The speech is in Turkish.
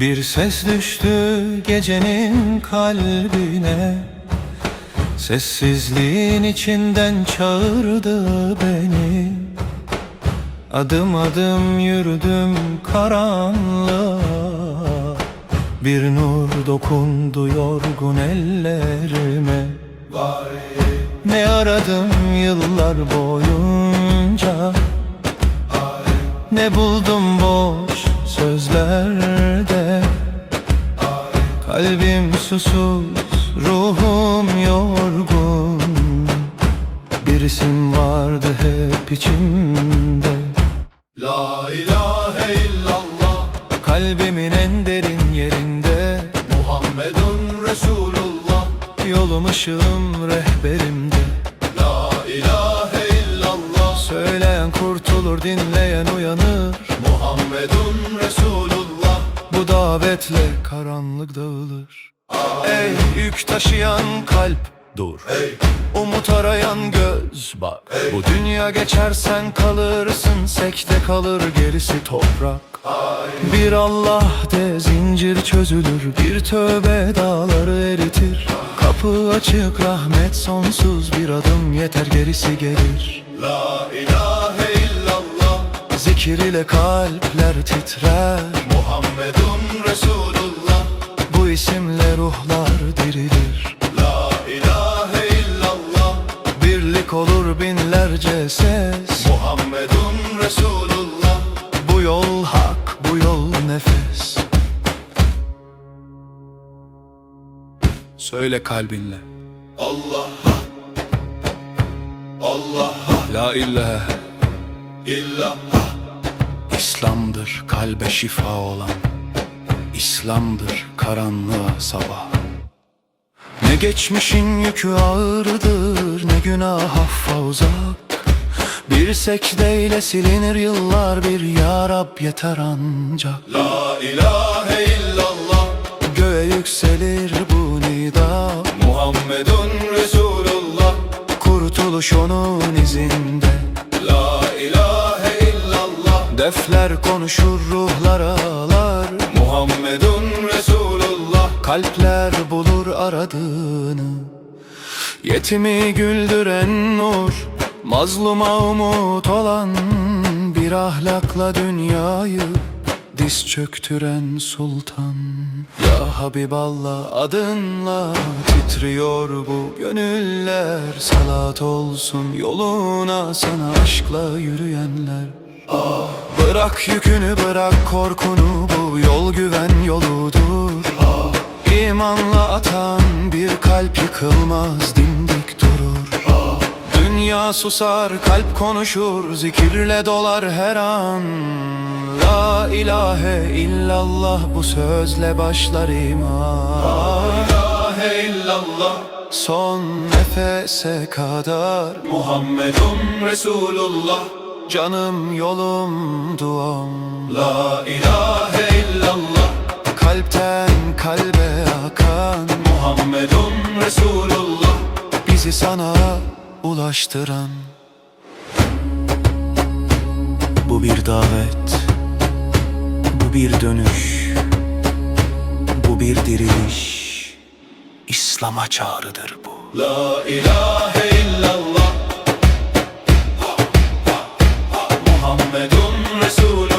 Bir ses düştü gecenin kalbine. Sessizliğin içinden çağırdı beni. Adım adım yürüdüm karanlığa. Bir nur dokundu yorgun ellerime. Ne aradım yıllar boyunca. Ne buldum boş sözlerde Susuz, ruhum yorgun. Bir isim vardı hep içimde. La ilahe illallah. Kalbimin en derin yerinde. Muhammedun Resulullah. Yolum ışığım rehberimde. La ilahe illallah. Söyleyen kurtulur dinleyen uyanır. Muhammedun Resulullah. Bu davetle karanlık dağılır Ey yük taşıyan kalp. Dur. Ey. Umut arayan göz bak. Bu dünya geçersen kalırsın Sekte kalır gerisi toprak. Bir Allah de zincir çözülür Bir tövbe dağları eritir. Kapı açık rahmet sonsuz Bir adım yeter gerisi gelir. La ilahe illallah. Zikir ile kalpler titrer. Muhammedun Bu isimle ruhlar dirilir. La ilahe illallah. Birlik olur binlerce ses. Muhammedun Resulullah. Bu yol hak, bu yol nefes. Söyle kalbinle. Allah Allah La ilahe illallah. İslam'dır kalbe şifa olan İslam'dır karanlığa sabah. Ne geçmişin yükü ağırdır Ne günah haffa uzak Bir secdeyle silinir yıllar Bir ya Rab yeter ancak. La ilahe illallah. Göğe yükselir bu nida. Muhammedun Resulullah. Kurtuluş onun izinde. La ilahe illallah. Defler konuşur ruhlar ağlar Muhammedun Resulullah. Kalpler bulur aradığını. Yetimi güldüren nur Mazluma umut olan Bir ahlakla dünyayı Diz çöktüren sultan. Ya Habiballah adınla Titriyor bu gönüller. Salat olsun yoluna Sana aşkla yürüyenler Bırak yükünü bırak korkunu Bu yol güven yoludur. İmanla atan bir kalp yıkılmaz dimdik durur. Dünya susar kalp konuşur Zikirle dolar her an. La ilahe illallah bu sözle başlar iman. İlahe illallah. Son nefese kadar Muhammedun Resulullah Canım yolum duam. La ilahe illallah. Kalpten kalbe akan Muhammedun Resulullah. Bizi sana ulaştıran. Bu bir davet Bu bir dönüş Bu bir diriliş. İslam'a çağrıdır bu. La ilahe illallah Muhammedun Resulullah